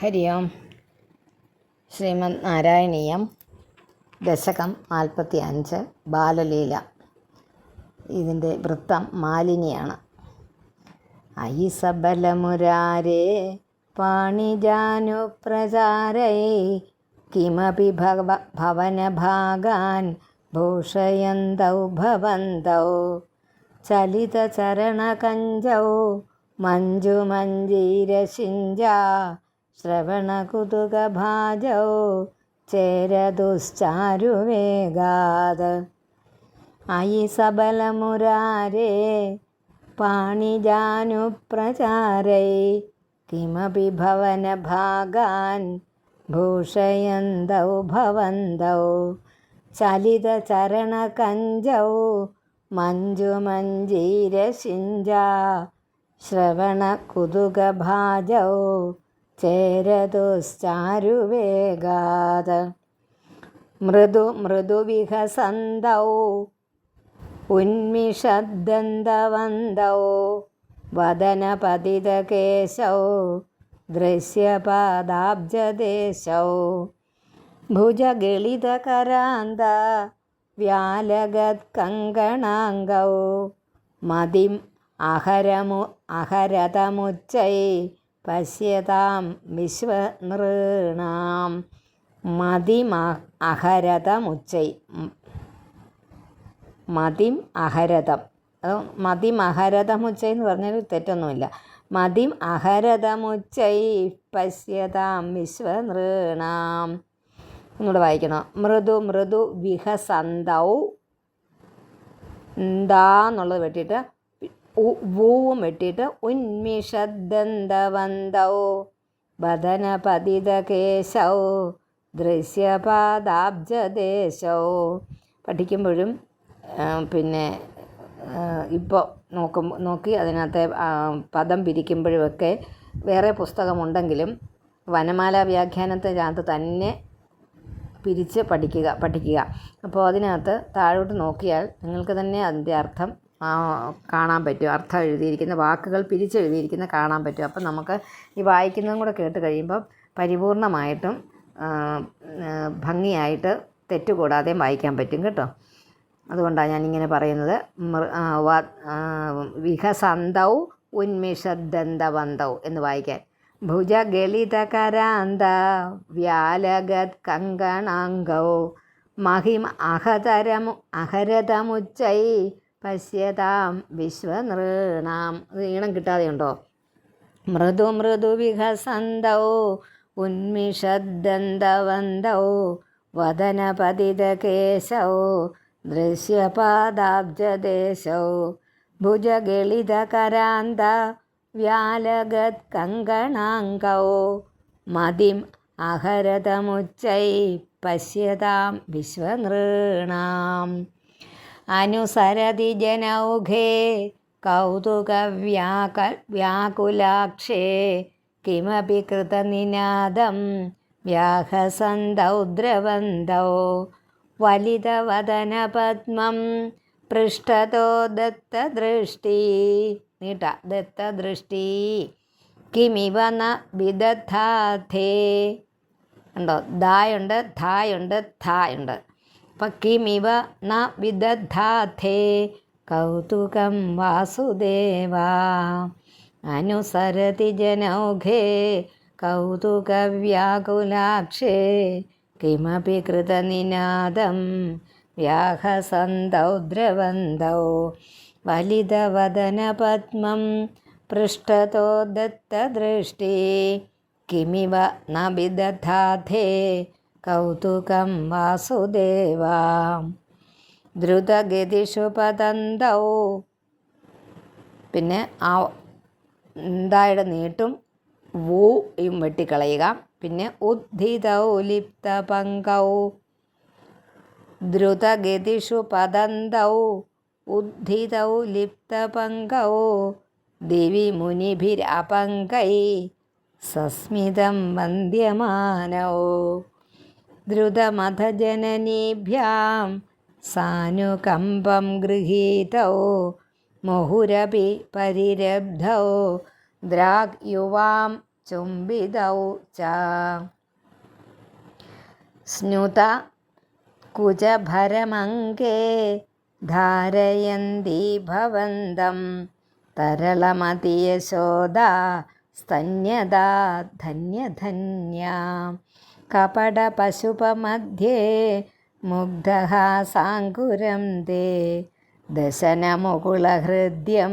ഹരി ഓം. ശ്രീമദ് നാരായണീയം. ദശകം നാൽപ്പത്തി അഞ്ച് ബാലലീല. ഇതിന്റെ വൃത്തം മാലിനിയാണ്. ഐസബലമുരാരേ പാണിജാനു പ്രചാരൈ കിമപി ഭവ ഭവനഭാഗാൻ ഭൂഷയന്തൗ ഭവന്തൗ ചലിതചരണകഞ്ചൗ മഞ്ജുമഞ്ജീരശിഞ്ചാ ശ്രവണകുതുകഭാജൗ ചേരതുശ്ചാരുവേഗാത് അയി സബലമുരാരേ പാണിജാനുപ്രചാരൈ കിമപി ഭവനഭാഗാൻ ഭൂഷയന്തൗ ഭവന്തൗ. ചലിതചരണകഞ്ചൗ മഞ്ജുമഞ്ജീരശിഞ്ചാ ശ്രവണകുതുകഭാജൗ ചേരതുശ്ചാരുവേഗാത് മൃദു മൃദുവിഹസന്തൗ ഉന്മിഷദ്ദന്തവന്തൗ. വദനപതിതകേശൗ. ദൃശ്യപാദാബ്ജദേശൗ. ഭുജഗളിതകരാന്ത. വ്യാലഗത്കങ്കണാംഗൗ മതിം അഹരമു അഹരതമുച്ചൈ. പശ്യതാം വിശ്വനൃണാം മതിമ അഹരതമുച്ചൈ. മതിം അഹരതം. അത് മതിം അഹരതമുച്ചൈ എന്ന് പറഞ്ഞാൽ തെറ്റൊന്നുമില്ല. മതിം അഹരതമുച്ചൈ പശ്യതാം വിശ്വനൃണാം. ഒന്നുകൂടെ വായിക്കണം. മൃദു മൃദു വിഹസന്തൗ. എന്താന്നുള്ളത് വെട്ടിയിട്ട് വൂവും വെട്ടിയിട്ട് ഉന്മിഷദ്ദന്തവന്തൗ ബദനപതിതകേശൗ ദൃശ്യപാദാബ്ജദേശോ. പഠിക്കുമ്പോഴും പിന്നെ ഇപ്പോൾ നോക്കും നോക്കി അതിനകത്തെ പദം പിരിക്കുമ്പോഴുമൊക്കെ വേറെ പുസ്തകമുണ്ടെങ്കിലും വനമാല വ്യാഖ്യാനത്തിനകത്ത് തന്നെ പിരിച്ച് പഠിക്കുക പഠിക്കുക. അപ്പോൾ അതിനകത്ത് താഴോട്ട് നോക്കിയാൽ നിങ്ങൾക്ക് തന്നെ അതിന്റെ അർത്ഥം കാണാൻ പറ്റും. അർത്ഥം എഴുതിയിരിക്കുന്ന വാക്കുകൾ പിരിച്ചെഴുതിയിരിക്കുന്ന കാണാൻ പറ്റും. അപ്പം നമുക്ക് ഈ വായിക്കുന്നതും കൂടെ കേട്ട് കഴിയുമ്പം പരിപൂർണമായിട്ടും ഭംഗിയായിട്ട് തെറ്റുകൂടാതെയും വായിക്കാൻ പറ്റും കേട്ടോ. അതുകൊണ്ടാണ് ഞാനിങ്ങനെ പറയുന്നത്. വിഹസന്തൗ ഉന്മിഷദന്തവന്തൗ എന്ന് വായിക്കാൻ. ഭുജഗളിതകരാന്ത വ്യാലഗത് കങ്കണാംഗൗ മഹിം അഹതരമു അഹരതമുച്ചൈ പശ്യതാം വിശ്വനൃണാം. അത് ഈണം കിട്ടാതെയുണ്ടോ മൃദു മൃദു വിഹസന്തൗ ഉന്മിഷദ്ദന്തവന്തൗ വദനപതിതകേശൗ ദൃശ്യപാദാബ്ജദേശോ ഭുജഗളിതകരാന്ത വ്യാലഗത് കങ്കണാങ്കോ മതിം അഹരതമുച്ചൈ പശ്യതാം വിശ്വനൃണാം. അനുസരതി ജനൗഘേ കൗതുകവ്യാക വ്യാകുലാക്ഷേ കിമപി കൃതനിനാദം വ്യാഹസന്തൗ ദ്രവന്തൗ വലിതവദനപദ്മം പൃഷ്ടതോ ദത്തദൃഷ്ടി നീട്ട ദത്തദൃഷ്ടി കിമിവ ന വിദധാഥേ ഉണ്ടോ ദായുണ്ട് ധായുണ്ട് ധായുണ്ട്. അപ്പം കിമിവ ന വിദധാഥേ കൗതുകം വാസുദേവ അനുസരതി ജനൗഘേ കൗതുകവ്യാകുലാക്ഷേ കിമപി കൃതനിനാദം വ്യാഹസന്തൗ ദ്രവന്തൗ വലിതവദനപദ്മം പൃഷ്ഠതോ ദത്തദൃഷ്ടി കിമിവ ന വിദധാഥേ കൗതുകം വാസുദേവ. ദ്രുതഗതിഷു പതന്തൗ പിന്നെ ആ എന്തായുടെ നീട്ടും? വൂയും വെട്ടിക്കളയുക. പിന്നെ ഉദ്ധിതൗ ലിപ്ത പങ്കൗ ദ്രുതഗതിഷു പതന്തൗ ഉദ്ധിതൗ ലിപ്തപങ്കൗ. ദിവി മുനിഭിരപങ്കൈ. സസ്മിതം വന്ദ്യമാനൗ. द्रुतमथजननीभ्यां सानुकम्पं गृहीतौ मुहुरपि परिरब्धौ द्राग्युवां चुम्बितौ च स्नुत कुजभरमङ्के धारयन्ती भवन्तं तरलमतियशोदा स्तन्यदा धन्यधन्या കപടപശുപമധ്യേ മുഗ്ധ സാങ്കുരം ദേ. ദശനമുകുളഹൃദ്യം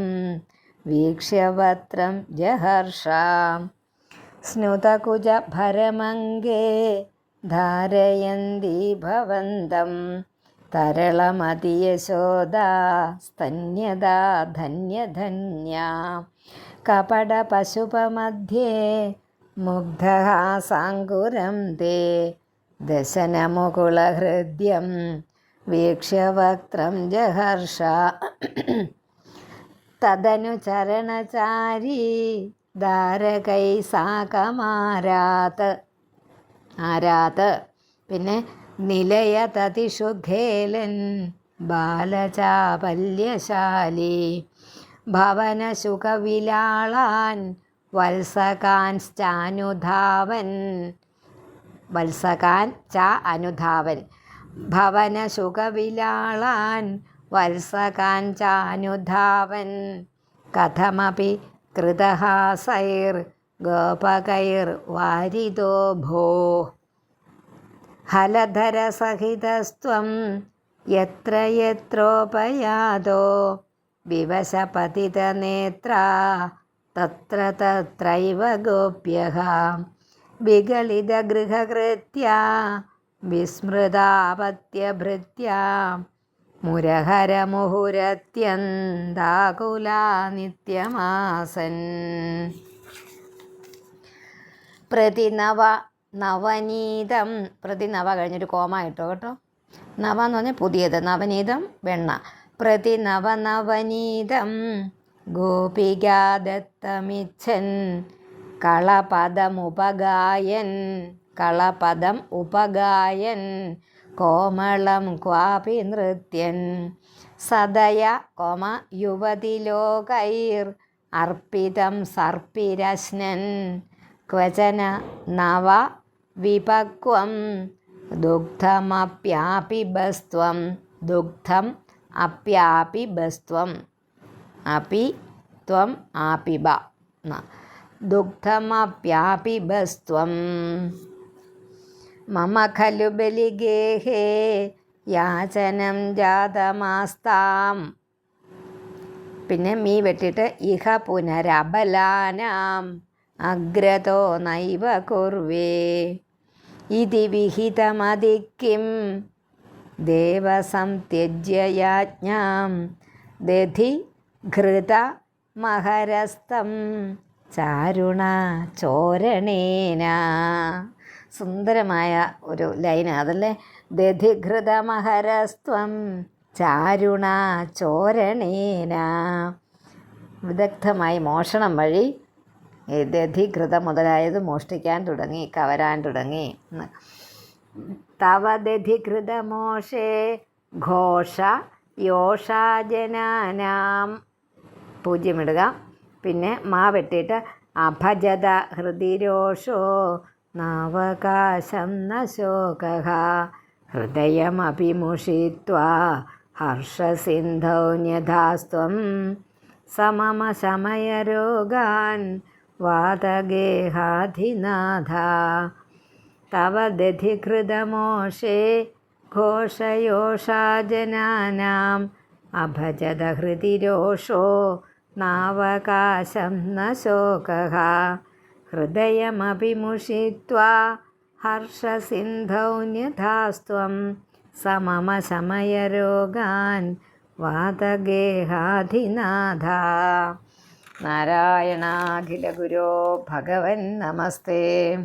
വീക്ഷ്യവത്രം ജഹർഷാം. സ്നുതകുജഭരമംഗേ ധാരയന്തി ഭവന്തം. തരളമതിയശോദാ സ്തന്യതാ ധന്യധന്യ. കപടപശുപമധ്യേ സാങ്കുരം തേ ദശനമുകുളഹൃദ്യം വീക്ഷ്യ വക്രം ജഹർഷ. തദനു ചരണചാരി ധാരകൈ സാകമാരാത്. ആരാത്? പിന്നെ നിലയതതിഷുഖേലൻ ബാലചാപല്യശാലി. ഭവനസുഖവിലാളാൻ വത്സകാൻശ്ചാനുധാവൻ വത്സകാൻ ച അനുധാവൻ. ഭവന ഭവനസുഖവിലാളാൻ വത്സകാൻ ചാനുധാവൻ കഥമപി കൃതഹാസൈർ ഗോപകൈർ വാരിതോ ഭോ. ഹലധരസഹിതസ്ത്വം യത്ര യത്രോപയാതോ വിവശപതിതനേത്രാ തത്ര തത്രൈവ ഗോപ്യഃ വിസ്മൃതാപത്യഭൃത്യ മുരഹരമുഹുരത്യന്താകുലാ നിത്യമാസൻ പ്രതിനവ നവനീതം പ്രതിനവ കഴിഞ്ഞൊരു കോമ ഇട്ടോ കേട്ടോ? നവ എന്ന് പറഞ്ഞാൽ പുതിയത് നവനീതം വെണ്ണ. പ്രതിനവ നവനീതം ഗോപികാദത്തമിച്ഛൻ കളപദമുപഗായൻ കളപദം ഉപഗായൻ കോമളം ക്വാപി നൃത്യൻ സദയ കോമ യുവതിലോകൈർ അർപ്പിതം സർപ്പിരശ്നൻ ക്വചന നവ വിപക്വം ദുഗ്ധമപ്യാപിബസ്ത്വം ദുഗ്ധം അപ്യാപിബസ്ത്വം. അപി ത്വം ആപിബ. ദുഗ്ധമപ്യാപിബസ്ത്വം. മമ ഖലു ബലിഗേഹേ യാചനം ജാതമാസ്താം. പിന്നെ മീ വെട്ടിട്ട് ഇഹ പുനരബലാനാം. അഗ്രതോ നൈവ കുർവേ. ഇതി വിഹിതമതിക്കിം ദേവസം ത്യജ്യയാജ്ഞാം. ദധി ഘൃത മഹരസ്തം. ചാരുണ ചോരണേന. സുന്ദരമായ ഒരു ലൈനാണ് അതല്ലേ? ദധിഘൃതമഹരസ്ത്വം ചാരുണ ചോരണേന. വിദഗ്ധമായി മോഷണം വഴി ദധിഘൃത മുതലായത് മോഷ്ടിക്കാൻ തുടങ്ങി കവരാൻ തുടങ്ങി. തവ ദധിഘൃതമോഷേ ഘോഷ യോഷാജനാനാം. പൂജ്യമിടുക. പിന്നെ മാ വെട്ടിയിട്ട് അഭജത ഹൃദിരോഷോ നാവകാശം ന ശോക ഹൃദയമഭിമുഷിത്വാ ഹർഷസിന്ധൗ ന്യഥാസ്ത്വം സമമ ശമയരോഗാൻ വാതഗേഹാധിനാഥ. തവ ദധിഘൃതമോഷേ ഘോഷയോഷാജനാനാം നാവകാശം ന ശോകः ഹൃദയമഭിമുഷിത്വാ ഹർഷസിന്ധൗ ന്യഥാസ്ത്വം സമമ ശമയരോഗാൻ വാതഗേഹാധിനാഥ. നാരായണാഖിലഗുരോ ഭഗവൻ നമസ്തേ.